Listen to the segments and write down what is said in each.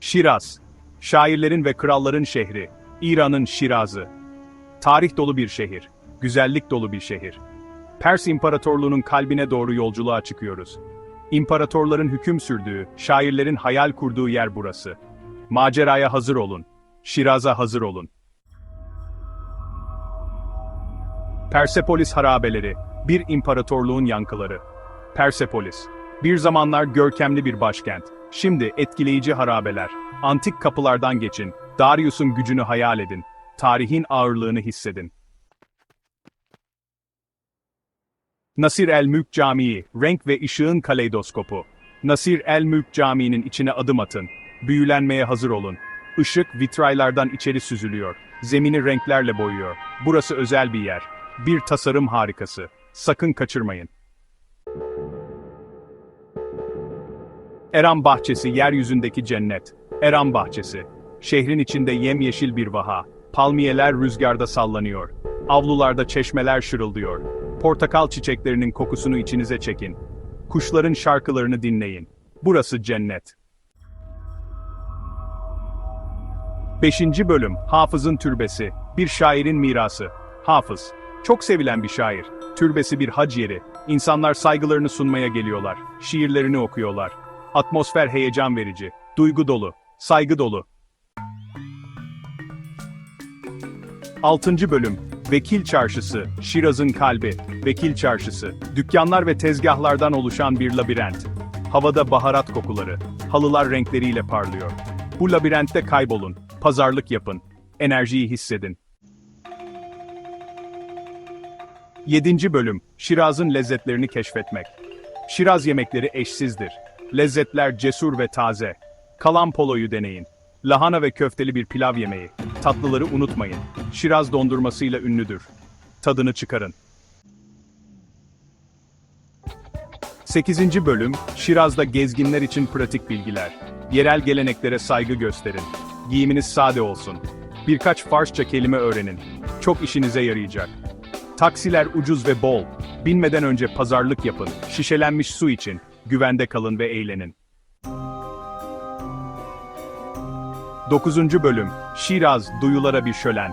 Şiraz, şairlerin ve kralların şehri, İran'ın Şirazı. Tarih dolu bir şehir, güzellik dolu bir şehir. Pers İmparatorluğu'nun kalbine doğru yolculuğa çıkıyoruz. İmparatorların hüküm sürdüğü, şairlerin hayal kurduğu yer burası. Maceraya hazır olun. Şiraz'a hazır olun. Persepolis harabeleri, bir imparatorluğun yankıları. Persepolis, bir zamanlar görkemli bir başkent. Şimdi etkileyici harabeler. Antik kapılardan geçin, Darius'un gücünü hayal edin. Tarihin ağırlığını hissedin. Nasir el-Mülk Camii, renk ve ışığın kaleidoskopu. Nasir el-Mülk Camii'nin içine adım atın. Büyülenmeye hazır olun. Işık vitraylardan içeri süzülüyor. Zemini renklerle boyuyor. Burası özel bir yer. Bir tasarım harikası. Sakın kaçırmayın. Eram Bahçesi yeryüzündeki cennet. Eram Bahçesi. Şehrin içinde yemyeşil bir vaha. Palmiyeler rüzgarda sallanıyor. Avlularda çeşmeler şırıldıyor. Portakal çiçeklerinin kokusunu içinize çekin. Kuşların şarkılarını dinleyin. Burası cennet. 5. Bölüm Hafız'ın Türbesi Bir şairin mirası Hafız Çok sevilen bir şair. Türbesi bir hac yeri. İnsanlar saygılarını sunmaya geliyorlar. Şiirlerini okuyorlar. Atmosfer heyecan verici. Duygu dolu. Saygı dolu. 6. Bölüm Vekil Çarşısı, Şiraz'ın kalbi, Vekil Çarşısı, dükkanlar ve tezgahlardan oluşan bir labirent. Havada baharat kokuları, halılar renkleriyle parlıyor. Bu labirentte kaybolun, pazarlık yapın, enerjiyi hissedin. 7. Bölüm Şiraz'ın lezzetlerini keşfetmek. Şiraz yemekleri eşsizdir. Lezzetler cesur ve taze. Kalan poloyu deneyin. Lahana ve köfteli bir pilav yemeği. Tatlıları unutmayın. Şiraz dondurmasıyla ünlüdür. Tadını çıkarın. 8. Bölüm Şiraz'da gezginler için pratik bilgiler. Yerel geleneklere saygı gösterin. Giyiminiz sade olsun. Birkaç Farsça kelime öğrenin. Çok işinize yarayacak. Taksiler ucuz ve bol. Binmeden önce pazarlık yapın. Şişelenmiş su için. Güvende kalın ve eğlenin. 9. Bölüm Şiraz duyulara bir şölen.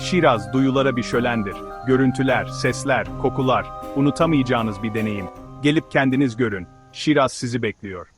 Şiraz duyulara bir şölendir. Görüntüler, sesler, kokular, unutamayacağınız bir deneyim. Gelip kendiniz görün. Şiraz sizi bekliyor.